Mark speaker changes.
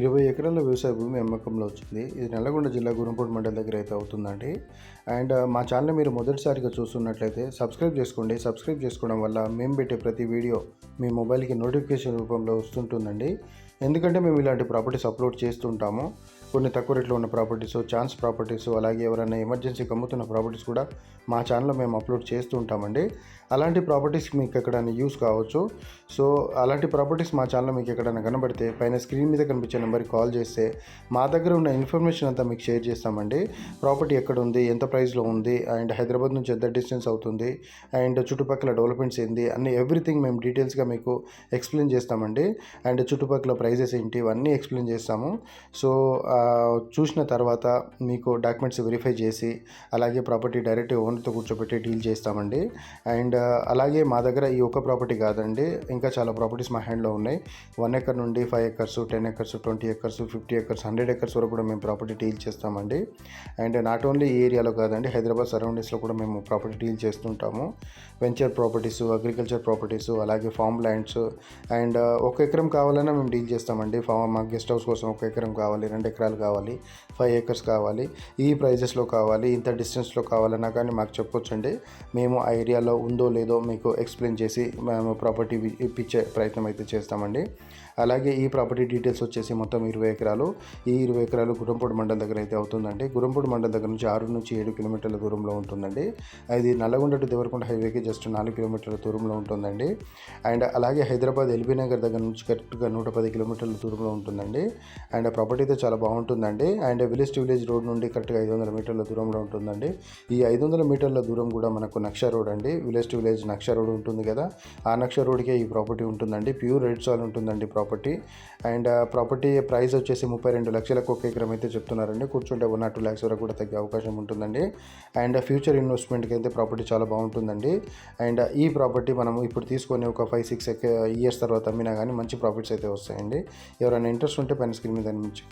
Speaker 1: ఇరవై ఎకరాల వ్యవసాయ భూమి అమ్మకంలో వచ్చింది. ఇది నల్లగొండ జిల్లా గురంపూడి మండలం దగ్గర అయితే అవుతుందండి. అండ్ మా ఛానల్ మీరు మొదటిసారిగా చూస్తున్నట్లయితే సబ్స్క్రైబ్ చేసుకోండి. సబ్స్క్రైబ్ చేసుకోవడం వల్ల మేము పెట్టే ప్రతి వీడియో మీ మొబైల్కి నోటిఫికేషన్ రూపంలో వస్తుంటుందండి. ఎందుకంటే మేము ఇలాంటి ప్రాపర్టీస్ అప్లోడ్ చేస్తుంటాము. కొన్ని తక్కువ రేట్లో ఉన్న ప్రాపర్టీస్ ఛాన్స్ ప్రాపర్టీస్ అలాగే ఎవరైనా ఎమర్జెన్సీకి అమ్ముతున్న ప్రాపర్టీస్ కూడా మా ఛానల్లో మేము అప్లోడ్ చేస్తూ ఉంటామండి. అలాంటి ప్రాపర్టీస్ మీకు ఎక్కడైనా యూస్ కావచ్చు. సో అలాంటి ప్రాపర్టీస్ మా ఛానల్లో మీకు ఎక్కడైనా కనబడితే పైన స్క్రీన్ మీద కనిపించే నెంబర్కి కాల్ చేస్తే మా దగ్గర ఉన్న ఇన్ఫర్మేషన్ అంతా మీకు షేర్ చేస్తామండి. ప్రాపర్టీ ఎక్కడ ఉంది ఎంత ప్రైస్లో ఉంది అండ్ హైదరాబాద్ నుంచి ఎంత డిస్టెన్స్ అవుతుంది అండ్ చుట్టుపక్కల డెవలప్మెంట్స్ ఏంది అన్ని ఎవ్రీథింగ్ మేము డీటెయిల్స్గా మీకు ఎక్స్ప్లెయిన్ చేస్తామండి. అండ్ చుట్టుపక్కల ప్రైజెస్ ఏంటి ఇవన్నీ ఎక్స్ప్లెయిన్ చేస్తాము. సో చూసిన తర్వాత మీకు డాక్యుమెంట్స్ వెరిఫై చేసి అలాగే ప్రాపర్టీ డైరెక్ట్ ఓనర్తో కూర్చోబెట్టి డీల్ చేస్తామండి. అండ్ అలాగే మా దగ్గర ఈ ఒక్క ప్రాపర్టీ కాదండి. ఇంకా చాలా ప్రాపర్టీస్ మా హ్యాండ్లో ఉన్నాయి. వన్ ఎకర్ నుండి five acres ten acres twenty acres fifty acres hundred acres వరకు కూడా మేము ప్రాపర్టీ డీల్ చేస్తామండి. అండ్ నాట్ ఓన్లీ ఈ ఏరియాలో కాదండి హైదరాబాద్ సరౌండింగ్స్లో కూడా మేము ప్రాపర్టీ డీల్ చేస్తుంటాము. వెంచర్ ప్రాపర్టీస్ అగ్రికల్చర్ ప్రాపర్టీస్ అలాగే ఫామ్ ల్యాండ్స్. అండ్ ఒక ఎకరం కావాలన్నా మేము డీల్ చేస్తామండి. ఫామ్ మా గెస్ట్ హౌస్ కోసం ఒక ఎకరం కావాలి రెండు ఎకరాలు కావాలి ఫైవ్ ఏకర్స్ కావాలి ఈ ప్రైజెస్లో కావాలి ఇంత డిస్టెన్స్లో కావాలన్నా కానీ మాకు చెప్పొచ్చండి. మేము ఆ ఏరియాలో ఉందో లేదో మీకు ఎక్స్ప్లెయిన్ చేసి మేము ప్రాపర్టీ ఇప్పించే ప్రయత్నం అయితే చేస్తామండి. అలాగే ఈ ప్రాపర్టీ డీటెయిల్స్ వచ్చేసి మొత్తం ఇరవై ఎకరాలు. ఈ ఇరవై ఎకరాలు గురంపూడి మండలం దగ్గర అయితే అవుతుందండి. గురంపూడి మండలం దగ్గర నుంచి ఆరు నుంచి ఏడు కిలోమీటర్ల దూరంలో ఉంటుందండి. అది నల్లగొండ టు దేవరకొండ హైవేకి జస్ట్ నాలుగు కిలోమీటర్ల దూరంలో ఉంటుందండి. అండ్ అలాగే హైదరాబాద్ ఎల్బీ నగర్ దగ్గర నుంచి కరెక్ట్గా నూట పది కిలోమీటర్ల దూరంలో ఉంటుందండి. అండ్ ప్రాపర్టీ అయితే చాలా బాగుంటుంది. ఉంటుందండి. And village to village road నుండి కరెక్ట్గా ఐదు వందల మీటర్ల దూరంలో ఉంటుందండి. ఈ ఐదు వందల మీటర్ల దూరం కూడా మనకు నక్ష రోడ్ అండి. విలేజ్ టు విలేజ్ నక్ష రోడ్ ఉంటుంది కదా. ఆ నక్ష రోడ్కే ఈ ప్రాపర్టీ ఉంటుందండి. ప్యూర్ రెడ్ సాల్ ఉంటుందండి ప్రాపర్టీ. అండ్ ప్రాపర్టీ ప్రైస్ వచ్చేసి ముప్పై రెండు లక్షలకు ఒక ఎకరం అయితే చెప్తున్నారండి. కూర్చుంటే వన్ ఆర్ టూ ల్యాక్స్ వరకు కూడా తగ్గే అవకాశం ఉంటుందండి. అండ్ ఫ్యూచర్ ఇన్వెస్ట్మెంట్కి అయితే ప్రాపర్టీ చాలా బాగుంటుందండి. అండ్ ఈ ప్రాపర్టీ మనం ఇప్పుడు తీసుకొని ఒక ఫైవ్ సిక్స్ ఇయర్స్ తర్వాత అమ్మినా కానీ మంచి ప్రాఫిట్స్ అయితే వస్తాయండి. ఎవరైనా ఇంట్రెస్ట్ ఉంటే పైన స్క్రీన్ మీద నుంచి